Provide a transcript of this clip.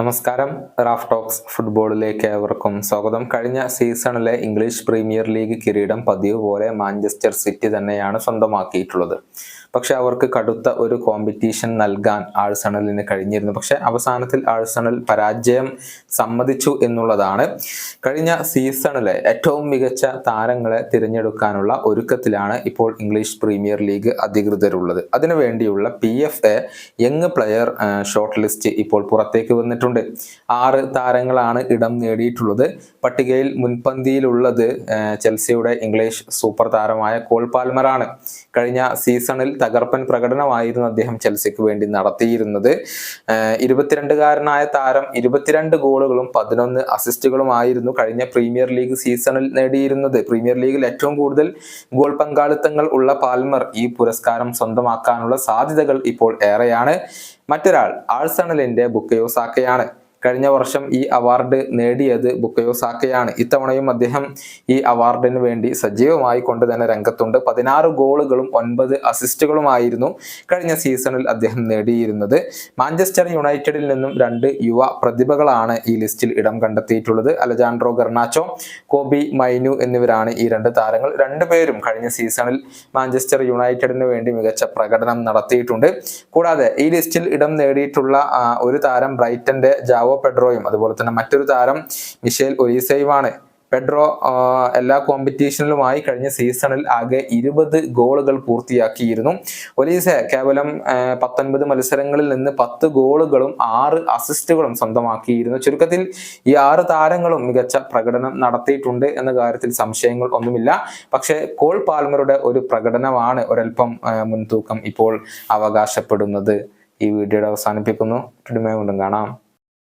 നമസ്കാരം. Raf talks ഫുട്ബോളിലേക്ക് ഏവർക്കും സ്വാഗതം. കഴിഞ്ഞ സീസണിലെ ഇംഗ്ലീഷ് പ്രീമിയർ ലീഗ് കിരീടം പതിവ് പോലെ മാഞ്ചസ്റ്റർ സിറ്റി തന്നെയാണ് സ്വന്തമാക്കിയിട്ടുള്ളത്. പക്ഷെ അവർക്ക് കടുത്ത ഒരു കോമ്പറ്റീഷൻ നൽകാൻ ആഴ്സണലിന് കഴിഞ്ഞിരുന്നു. പക്ഷെ അവസാനത്തിൽ ആഴ്സണൽ പരാജയം സമ്മതിച്ചു എന്നുള്ളതാണ്. കഴിഞ്ഞ സീസണിലെ ഏറ്റവും മികച്ച താരങ്ങളെ തിരഞ്ഞെടുക്കാനുള്ള ഒരുക്കത്തിലാണ് ഇപ്പോൾ ഇംഗ്ലീഷ് പ്രീമിയർ ലീഗ് അധികൃതരുള്ളത്. അതിനുവേണ്ടിയുള്ള P F A young player short list ഇപ്പോൾ പുറത്തേക്ക് വന്നിട്ടുണ്ട് ആറ് താരങ്ങളാണ് ഇടം നേടിയിട്ടുള്ളത്. പട്ടികയിൽ മുൻപന്തിയിലുള്ളത് ചെൽസിയുടെ ഇംഗ്ലീഷ് സൂപ്പർ താരമായ കോൾ പാൽമറാണ്. കഴിഞ്ഞ സീസണിൽ തകർപ്പൻ പ്രകടനമായിരുന്നു അദ്ദേഹം ചെൽസിക്ക് വേണ്ടി നടത്തിയിരുന്നത്. ഇരുപത്തിരണ്ടുകാരനായ താരം ഇരുപത്തിരണ്ട് ഗോളുകളും പതിനൊന്ന് അസിസ്റ്റുകളുമായിരുന്നു കഴിഞ്ഞ പ്രീമിയർ ലീഗ് സീസണിൽ നേടിയിരുന്നത്. പ്രീമിയർ ലീഗിൽ ഏറ്റവും കൂടുതൽ ഗോൾ പങ്കാളിത്തങ്ങൾ ഉള്ള പാൽമർ ഈ പുരസ്കാരം സ്വന്തമാക്കാനുള്ള സാധ്യതകൾ ഇപ്പോൾ ഏറെയാണ്. മറ്റൊരാൾ ആഴ്സണലിന്റെ ബുക്കയോ സാക്കയാണ് കഴിഞ്ഞ വർഷം ഈ അവാർഡ് നേടിയത് ബുക്കയോ സാക്കയാണ്. ഇത്തവണയും അദ്ദേഹം ഈ അവാർഡിന് വേണ്ടി സജീവമായി കൊണ്ട് തന്നെ രംഗത്തുണ്ട്. പതിനാറ് ഗോളുകളും ഒൻപത് അസിസ്റ്റുകളുമായിരുന്നു കഴിഞ്ഞ സീസണിൽ അദ്ദേഹം നേടിയിരുന്നത്. മാഞ്ചസ്റ്റർ യുണൈറ്റഡിൽ നിന്നും രണ്ട് യുവ പ്രതിഭകളാണ് ഈ ലിസ്റ്റിൽ ഇടം കണ്ടെത്തിയിട്ടുള്ളത്. അലജാൻഡ്രോ ഗർണാച്ചോ കോബി മൈനു എന്നിവരാണ് ഈ രണ്ട് താരങ്ങൾ രണ്ടുപേരും കഴിഞ്ഞ സീസണിൽ മാഞ്ചസ്റ്റർ യുണൈറ്റഡിന് വേണ്ടി മികച്ച പ്രകടനം നടത്തിയിട്ടുണ്ട്. കൂടാതെ ഈ ലിസ്റ്റിൽ ഇടം നേടിയിട്ടുള്ള ഒരു താരം ബ്രൈറ്റന്റെ ജാവോ പെഡ്രോയും അതുപോലെ തന്നെ മറ്റൊരു താരം മിഷേൽ ഒലീസയുമാണ്. പെഡ്രോ എല്ലാ കോമ്പറ്റീഷനിലുമായി കഴിഞ്ഞ സീസണിൽ ആകെ ഇരുപത് ഗോളുകൾ പൂർത്തിയാക്കിയിരുന്നു. ഒലീസ കേവലം പത്തൊൻപത് മത്സരങ്ങളിൽ നിന്ന് പത്ത് ഗോളുകളും ആറ് അസിസ്റ്റുകളും സ്വന്തമാക്കിയിരുന്നു. ചുരുക്കത്തിൽ ഈ ആറ് താരങ്ങളും മികച്ച പ്രകടനം നടത്തിയിട്ടുണ്ട് എന്ന കാര്യത്തിൽ സംശയങ്ങൾ ഒന്നുമില്ല. പക്ഷേ കോൾ പാൽമറുടെ ഒരു പ്രകടനമാണ് ഒരൽപ്പം മുൻതൂക്കം ഇപ്പോൾ അവകാശപ്പെടുന്നത്. ഈ വീഡിയോയുടെ അവസാനിപ്പിക്കുന്നു. വീണ്ടും കാണാം.